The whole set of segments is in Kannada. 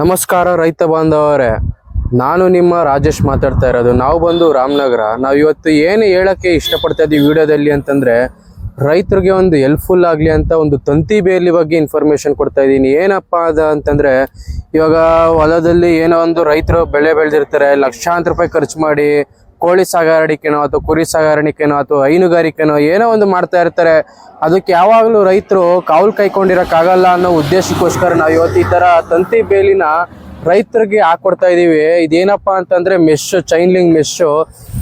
ನಮಸ್ಕಾರ ರೈತ ಬಾಂಧವರೇ. ನಾನು ನಿಮ್ಮ ರಾಜೇಶ್ ಮಾತಾಡ್ತಾ ಇರೋದು. ನಾವು ಬಂದು ರಾಮನಗರ. ನಾವು ಇವತ್ತು ಏನು ಹೇಳಕ್ಕೆ ಇಷ್ಟಪಡ್ತಾ ಇದ್ದೀವಿ ವಿಡಿಯೋದಲ್ಲಿ ಅಂತಂದ್ರೆ, ರೈತರಿಗೆ ಒಂದು ಹೆಲ್ಪ್ಫುಲ್ ಆಗಲಿ ಅಂತ ಒಂದು ತಂತಿ ಬೇಲಿ ಬಗ್ಗೆ ಇನ್ಫಾರ್ಮೇಶನ್ ಕೊಡ್ತಾ ಇದ್ದೀನಿ. ಏನಪ್ಪ ಅದ ಅಂತಂದ್ರೆ, ಇವಾಗ ಹೊಲದಲ್ಲಿ ಏನೋ ಒಂದು ರೈತರು ಬೆಳೆ ಬೆಳೆದಿರ್ತಾರೆ, ಲಕ್ಷಾಂತರ ರೂಪಾಯಿ ಖರ್ಚು ಮಾಡಿ ಕೋಳಿ ಸಾಗಾಣಿಕೆನೋ ಅಥವಾ ಕುರಿ ಸಾಗಾಣಿಕೆನೋ ಅಥವಾ ಹೈನುಗಾರಿಕೆನೋ ಏನೋ ಒಂದು ಮಾಡ್ತಾ ಇರ್ತಾರೆ, ಅದಕ್ಕೆ ಯಾವಾಗಲೂ ರೈತರು ಕಾವಲು ಕೈಕೊಂಡಿರೋಕ್ಕಾಗಲ್ಲ ಅನ್ನೋ ಉದ್ದೇಶಕ್ಕೋಸ್ಕರ ನಾವು ಇವತ್ತು ಈ ಥರ ತಂತಿ ಬೇಲಿನ ರೈತರಿಗೆ ಹಾಕ್ಕೊಡ್ತಾ ಇದ್ದೀವಿ ಇದೇನಪ್ಪ ಅಂತಂದರೆ ಮೆಶ್ಶು ಚೈನ್ಲಿಂಗ್ ಮೆಶ್ಶು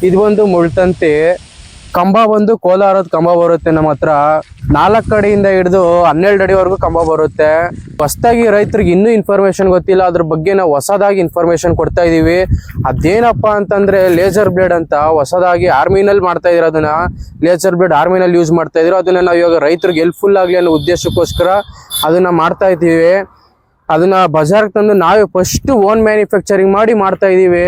ಇದು ಒಂದು ಮುಳ್ತಂತಿ ಕಂಬ ಬಂದು ಕೋಲಾರದ ಕಂಬ ಬರುತ್ತೆ ನಮ್ಮ ಹತ್ರ. ನಾಲ್ಕು ಕಡೆಯಿಂದ ಹಿಡಿದು ಹನ್ನೆರಡು ಅಡಿವರೆಗೂ ಕಂಬ ಬರುತ್ತೆ. ಹೊಸದಾಗಿ ರೈತರಿಗೆ ಇನ್ನೂ ಇನ್ಫಾರ್ಮೇಶನ್ ಗೊತ್ತಿಲ್ಲ. ಅದ್ರ ಬಗ್ಗೆ ನಾವು ಹೊಸದಾಗಿ ಇನ್ಫಾರ್ಮೇಶನ್ ಕೊಡ್ತಾ ಇದೀವಿ. ಅದೇನಪ್ಪ ಅಂತಂದ್ರೆ ಲೇಸರ್ ಬ್ಲೇಡ್ ಅಂತ ಹೊಸದಾಗಿ ಆರ್ಮಿನಲ್ಲಿ ಮಾಡ್ತಾ ಇದ್ರು ಅದನ್ನ. ಲೇಸರ್ ಬ್ಲೇಡ್ ಆರ್ಮಿನಲ್ಲಿ ಯೂಸ್ ಮಾಡ್ತಾ ಇದ್ರು. ಅದನ್ನ ನಾವು ಇವಾಗ ರೈತರಿಗೆ ಹೆಲ್ಪ್ಫುಲ್ ಆಗಲಿ ಅನ್ನೋ ಉದ್ದೇಶಕ್ಕೋಸ್ಕರ ಅದನ್ನ ಮಾಡ್ತಾ ಇದ್ದೀವಿ. ಅದನ್ನ ಬಜಾರ್ಗೆ ತಂದು ನಾವೇ ಫಸ್ಟ್ ಓನ್ ಮ್ಯಾನುಫ್ಯಾಕ್ಚರಿಂಗ್ ಮಾಡಿ ಮಾಡ್ತಾ ಇದೀವಿ.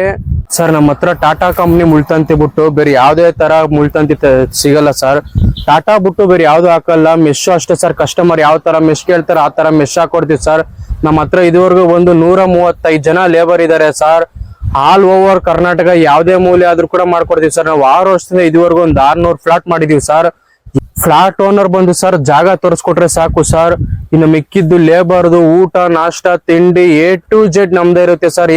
ಸರ್, ನಮ್ಮ ಹತ್ರ ಟಾಟಾ ಕಂಪ್ನಿ ಮುಳ್ತಂತಿ ಬಿಟ್ಟು ಬೇರೆ ಯಾವುದೇ ತರ ಮುಳ್ತಂತಿ ಸಿಗಲ್ಲ ಸರ್. ಟಾಟಾ ಬಿಟ್ಟು ಬೇರೆ ಯಾವ್ದು ಹಾಕಲ್ಲ. ಮೆಶ್ ಅಷ್ಟೇ ಸರ್. ಕಸ್ಟಮರ್ ಯಾವ ತರ ಮೆಶ್ ಕೇಳ್ತಾರೆ ಆ ತರ ಮೆಶ್ ಹಾಕೊಡ್ತೀವಿ ಸರ್. ನಮ್ಮ ಹತ್ರ ಇದುವರೆಗೂ ಒಂದು ನೂರ ಮೂವತ್ತೈದು ಜನ ಲೇಬರ್ ಇದ್ದಾರೆ ಸರ್. ಆಲ್ ಓವರ್ ಕರ್ನಾಟಕ ಯಾವುದೇ ಮೂಲೆ ಆದ್ರೂ ಕೂಡ ಮಾಡ್ಕೊಡ್ತೀವಿ ಸರ್. ನಾವು ಆರು ವರ್ಷದಿಂದ ಇದುವರೆಗೂ ಒಂದು ಆರ್ನೂರು ಫ್ಲಾಟ್ ಮಾಡಿದೀವಿ ಸರ್. ಫ್ಲಾಟ್ ಓನರ್ ಬಂದು ಸರ್, ಜಾಗ ತೋರಿಸ್ಕೊಟ್ರೆ ಸಾಕು ಸರ್. ಇನ್ನು ಮಿಕ್ಕಿದ್ದು ಲೇಬರ್ದು ಊಟ, ನಾಷ್ಟ, ತಿಂಡಿ ಎ ಟು ಜೆಡ್ ನಮ್ದೇ ಇರುತ್ತೆ ಸರ್.